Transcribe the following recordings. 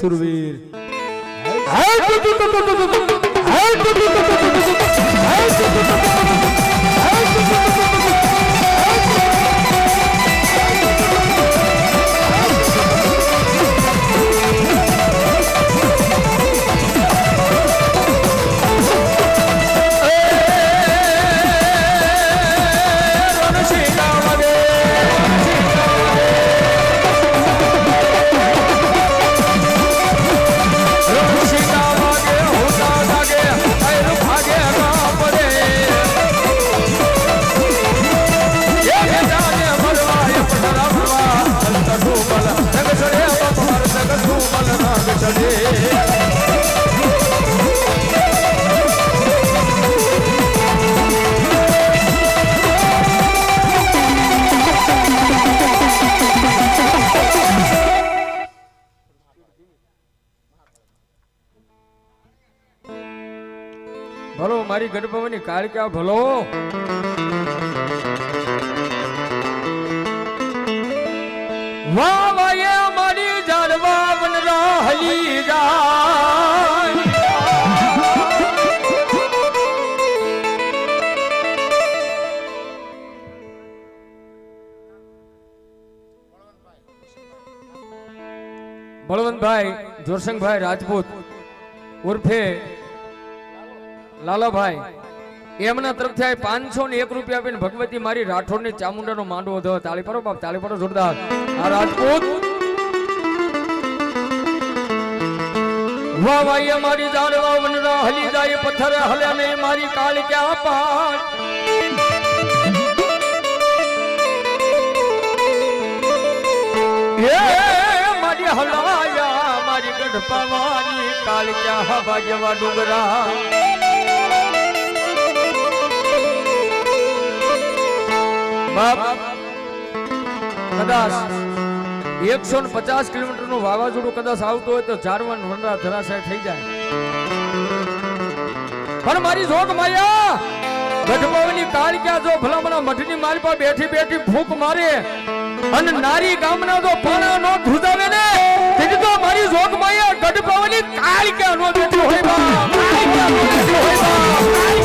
সুরবীর high ભલો, મારી ગઢપવાની કાળકા ભલો? વાહ વાયે મારી જાડવા વનરા હલી બળવંતભાઈ જોરસંગભાઈ રાજપૂત ઉર્ફે લાલાભાઈ, એમના તરફથી આ પાંચસો ને એક રૂપિયા આપીને ભગવતી મારી રાઠોડની ચામુંડાનો માંડવો થયો. તાળી પડો બાપ, તાળી પડો જોરદાર. આ રાજપૂત. વાહ વાહ મારી જાડવા વનરા, હલી જાય, પથ્થર હલે ને મારી કાળ ક્યાં પાડ મારી હલાયા, મારી ગઢપવાની કાળ ક્યાં હવા જેવા ડુંગરા? એકસો ને પચાસ કિલોમીટરનું વાવાઝોડું કદાચ આવતું હોય તો જારવન વનરા ધરાશય થઈ જાય. પણ મારી જોગ માયા ગઢપવની કાળિકા જો ભલામણા મઠની મારી પર બેઠી બેઠી ફૂંક મારે અને નારી ગામના જો પાણા નો ધુજાવે ને, તેથી તો મારી જોગ માયા ગઢપવની કાળિકા નો બેઠી હોય બા કાળિકા નો બેઠી હોય બા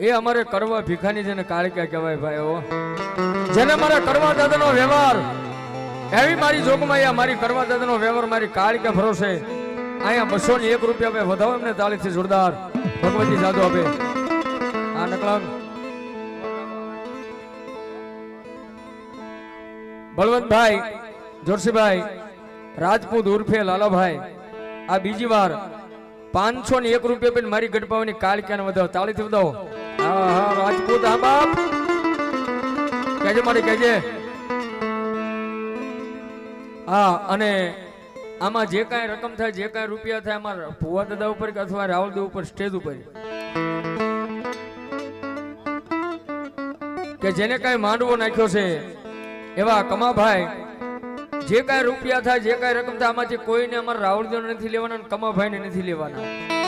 એ અમારે કરવા ભીખાની જેને કાળિકા કહેવાય ભાઈ જેને મારા કરવા દાદાનો વ્યવહાર, એવી મારી જોગમાં અહીંયા મારી કરવા દાદાનો વ્યવહાર, મારી કાળિકા ભરોસે. અહીંયા બસો ને એક રૂપિયા આપે વધાવો એમને તાળીથી જોરદાર. ભગવતી જાદુ આપે. આ નકલાંગ બળવંતભાઈ, જોરસીભાઈ, રાજપૂત ઉર્ફે લાલાભાઈ, આ બીજી વાર પાંચસો ને એક રૂપિયા મારી ગઢપાવાની કાળક્યાને વધાવો, તાળીથી વધાવો. રાજપૂત હા બાપ. કેજે મારી કેજે હા, અને આમાં જે કાંઈ રકમ થાય, જે કાંઈ રૂપિયા થાય અમારા ભુવા દાદા ઉપર કે અથવા રાહુલ દેવ ઉપર, સ્ટેજ ઉપર. કે જેને કાંઈ માંડવો નાખ્યો છે, એવા કમાભાઈ જે કાંઈ રૂપિયા થાય, જે કાંઈ રકમ થાય, આમાંથી કોઈને અમારા રાહુલ દેવ નથી લેવાના કમાભાઈને નથી લેવાના.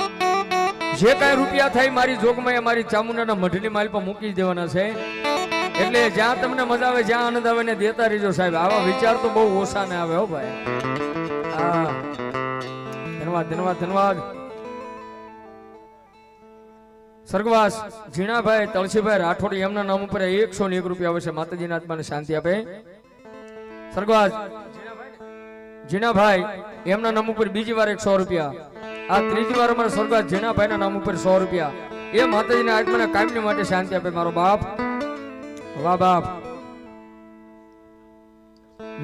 જે કાંઈ રૂપિયા થાય મારી જોગમાં મારી ચામુંડાના મઢની માલ પર મૂકી દેવાના છે. એટલે જ્યાં તમને મજા આવે, જ્યાં આનંદ આવે ને દેતા રહેજો સાહેબ. આવા વિચાર તો બહુ ઓછા ને આવે હો ભાઈ. ધન્યવાદ ધન્યવાદ ધન્યવાદ. સ્વર્ગવાસ ઝીણાભાઈ, તળસીભાઈ રાઠોડ, એમના નામ ઉપર એકસો ને એક રૂપિયા આવશે માતાજીના આત્માને શાંતિ આપે. સ્વર્ગવાસ ઝીણાભાઈ, એમના નામ ઉપર બીજી વાર એકસો રૂપિયા. આ ત્રીજી વાર અમારા સ્વર્ગવાસ ઝીણાભાઈના નામ ઉપર સો રૂપિયા. એ માતાજીના આત્માને કાયમની માટે શાંતિ આપે મારો બાપ. વાહ બાપ.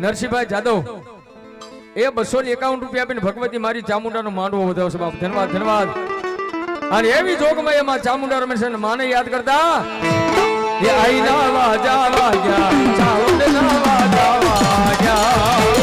નરસિંહભાઈ જાદવ, એ બસો ને એકાવન રૂપિયા આપીને ભગવતી મારી ચામુંડાનો માંડવો વધાવશે બાપ. ધન્યવાદ ધન્યવાદ. અને એવી જોગમાં એમાં ચામુંડા રમે છે માને યાદ કરતા. એ આઈ ના વાજા વાજા ના વાજા વાગ્યા.